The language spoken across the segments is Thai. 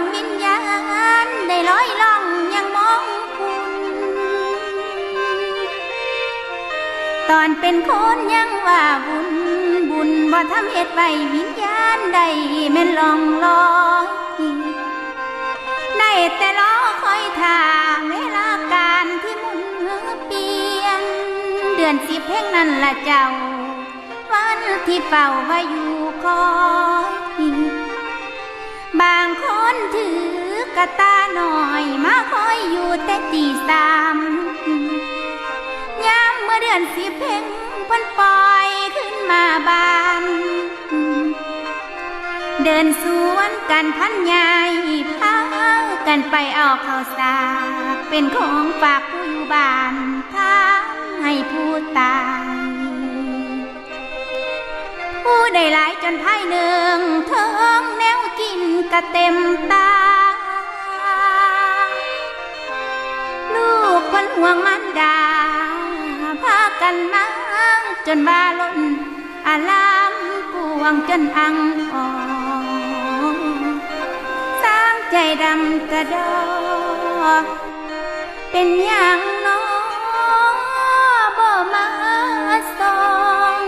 วงวิญญาณได้ลอยล่องยังมองคุณ ตอนเป็นคนยังว่าบุญ บุญบ่ทำเหตุไว้วิญญาณใดแม่นลองลอยได้แต่รอคอยท่าเวลาการที่มุนเปลี่ยน เดือนสิบเพ่งนั่นละเจ้า วันที่เฝ้าว่าอยู่คอ กตาหน่อยมาคอยอยู่แต่ตีสามยามเมื่อเดือนสิเพ่งพิ่นปล่อยขึ้นมาบาน เดินสวนกันพันใหญ่พากันไปเอาข้าวสาเป็นของฝากผู้อยู่บ้านทางให้ผู้ตายผู้ได้หลายจนไพ่หนึ่งเทิงแนวกินกะเต็มตา นบาล้นอารามกวงจนอังออกสร้างใจดำกระดอ เป็นอย่างน้อบ่มาสอง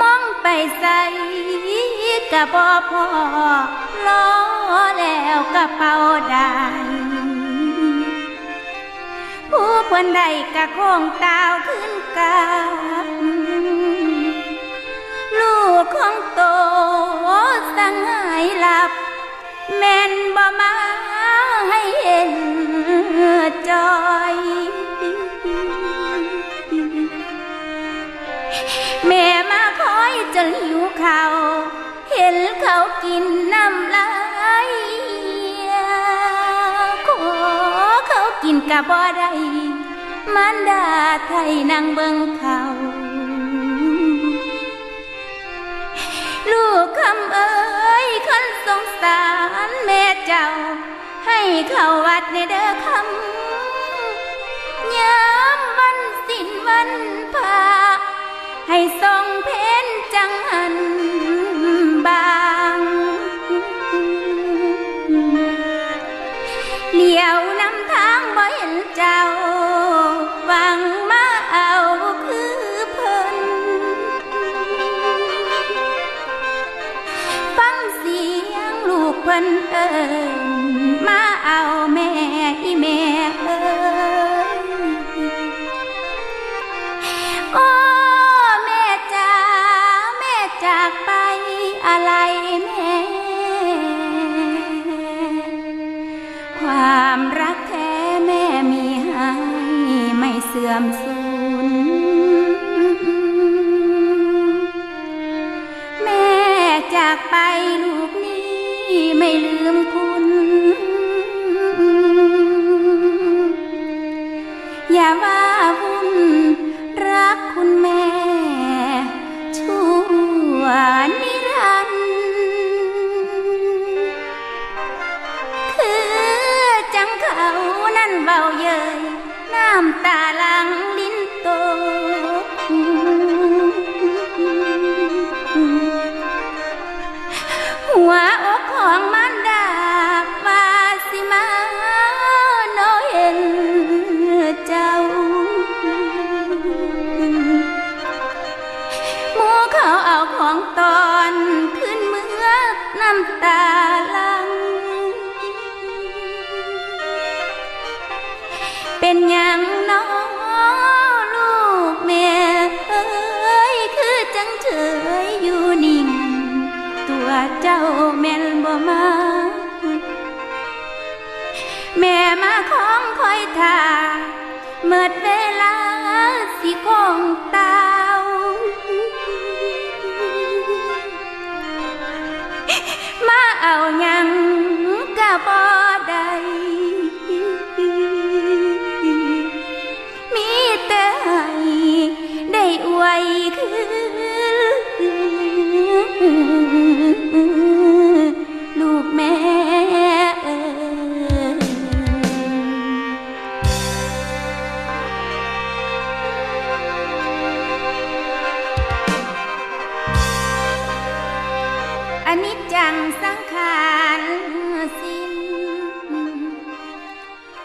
มองไปใส่กะบ่พอล้อแล้วกระเป๋าด้ผู้ พิ่นใดกะคงตาวขึ้นกับลูกของโตสังหายหลับ แม่นบ่มาให้เห็นจอยแม่มาคอยจนหิวเขาวเห็นเขากินน้ำลายขอเขากินกะบ่ได้ มันดาไทยนั่งเบิ่งเขา ลูกคำเอ้ยคันสงสารแม่เจ้า ให้เข้าวัดในเด้อคำยามวันสิ้นวันพาให้ส่งเพนจังหัน พิ่นเอิญมาเอาแม่อีแม่เอ้ยโอ้แม่จ๋าแม่จากไปอะไรแม่ ความรักแท้แม่มีให้ไม่เสื่อมสูญแม่จากไปลูก ตาลัง เป็นอย่างน้อลูกแม่เอ้ยคือจังเฉยอยู่นิ่ง ตัวเจ้าแม่นบ่มา แม่มาของคอยทาเมื่อเวลา อนิจจังสังขารสิ้น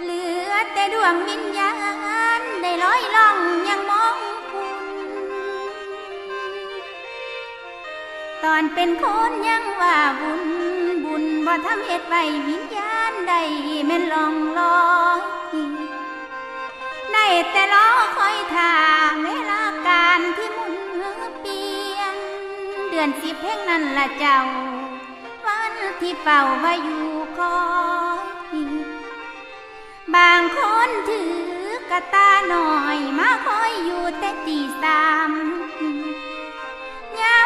เหลือแต่ดวงวิญญาณได้ลอยล่องยังมองคุณ ตอนเป็นคนยังว่าบุญบุญบ่ทำเหตุไว้วิญญาณใดแม่นลองลอย อนสิเพ่งนั่นละเจ้า วันที่เฝ้าว่าอยู่คอยบางคนถือกระตาหน่อยมาคอยอยู่แต่ตีสาม